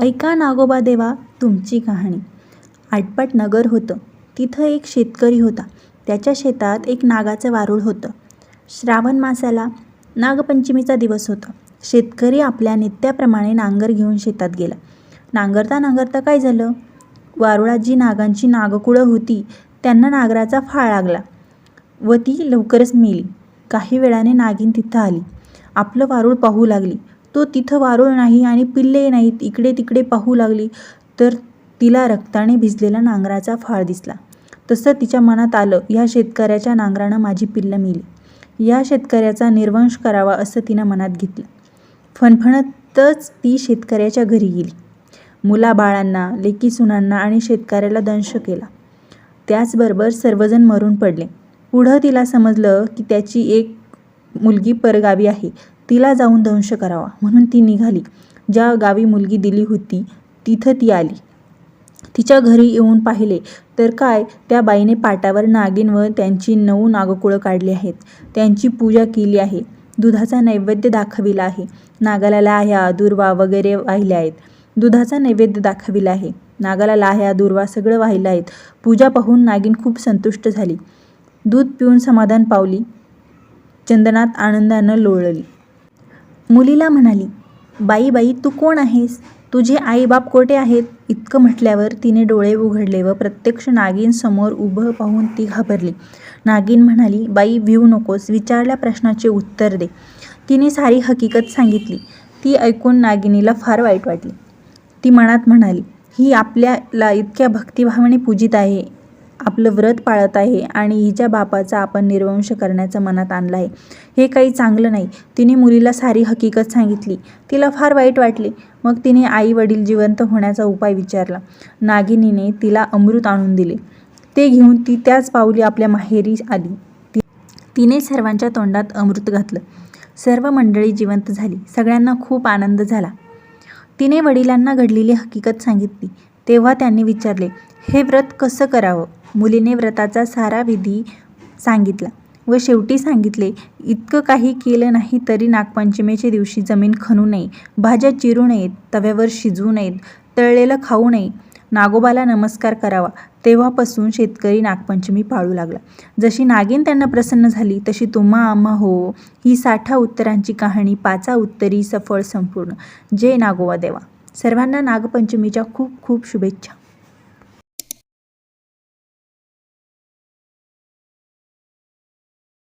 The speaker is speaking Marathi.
ऐका नागोबा देवा तुमची कहाणी. आटपाट नगर होतं. तिथं एक शेतकरी होता. त्याच्या शेतात एक नागाचं वारूळ होतं. श्रावण मासाला नागपंचमीचा दिवस होता. शेतकरी आपल्या नित्याप्रमाणे नांगर घेऊन शेतात गेला. नांगरता नांगरता काय झालं? वारुळात जी नागांची नागकुळं होती. त्यांना नागराचा फाळ लागला. व ती लवकरच मेली. काही वेळाने नागिन तिथं आली. आपलं वारूळ पाहू लागली. तो तिथं वारूळ नाही आणि पिल्ले नाहीत. इकडे तिकडे पाहू लागली तर तिला रक्ताने भिजलेला नांगराचा फाळ दिसला. तसं तिच्या मनात आलं ह्या शेतकऱ्याच्या नांगरानं माझी पिल्लं मेली. या शेतकऱ्याचा निर्वंश करावा असं तिनं मनात घेतलं. फणफणतच ती शेतकऱ्याच्या घरी गेली. मुलाबाळांना लेकी सुनांना आणि शेतकऱ्याला दंश केला. त्याचबरोबर सर्वजण मरून पडले. पुढं तिला समजलं की त्याची एक मुलगी परगावी आहे. तिला जाऊन दंश करावा. म्हणून ती निघाली. ज्या गावी मुलगी दिली होती तिथं ती आली. तिच्या घरी येऊन पाहिले. तर काय त्या बाईने पाटावर नागिन व त्यांची नऊ नागकुळं काढली आहेत. त्यांची पूजा केली आहे. दुधाचा नैवेद्य दाखविला आहे. नागाला लाह्या दुर्वा वगैरे वाहिल्या आहेत. दुधाचा नैवेद्य दाखविला आहे. नागाला लाह्या दुर्वा सगळं वाहिलं आहेत. पूजा पाहून नागिन खूप संतुष्ट झाली. दूध पिऊन समाधान पावली. चंदनात आनंदानं लोळली. मुलीला म्हणाली बाई बाई तू कोण आहेस? तुझे आईबाप कोठे आहेत? इतकं म्हटल्यावर तिने डोळे उघडले व प्रत्यक्ष नागिन समोर उभं पाहून ती घाबरली. नागिन म्हणाली बाई भिऊ नकोस विचारल्या प्रश्नाचे उत्तर दे. तिने सारी हकीकत सांगितली. ती ऐकून नागिनीला फार वाईट वाटले. ती मनात म्हणाली ही आपल्याला इतक्या भक्तिभावाने पूजित आहे आपलं व्रत पाळत आहे आणि हिच्या बापाचा आपण निर्वंश करण्याचं मनात आणलं आहे. हे काही चांगलं नाही. तिने मुलीला सारी हकीकत सांगितली. तिला फार वाईट वाटले. मग तिने आई वडील जिवंत होण्याचा उपाय विचारला. नागिनीने तिला अमृत आणून दिले. ते घेऊन ती त्याच पावली आपल्या माहेरी आली. ती तिने सर्वांच्या तोंडात अमृत घातलं. सर्व मंडळी जिवंत झाली. सगळ्यांना खूप आनंद झाला. तिने वडिलांना घडलेली हकीकत सांगितली. तेव्हा त्यांनी विचारले हे व्रत कसं करावं? मुलीने व्रताचा सारा विधी सांगितला व शेवटी सांगितले इतकं काही केलं नाही तरी नागपंचमीच्या दिवशी जमीन खणू नये भाज्या चिरू नयेत तव्यावर शिजवू नयेत तळलेलं खाऊ नये नागोबाला नमस्कार करावा. तेव्हापासून शेतकरी नागपंचमी पाळू लागला. जशी नागिन त्यांना प्रसन्न झाली तशी तुम्हा आम्हा हो ही साठा उत्तरांची कहाणी पाचा उत्तरी सफळ संपूर्ण. जय नागोबा देवा. सर्वांना नागपंचमीच्या खूप खूप शुभेच्छा.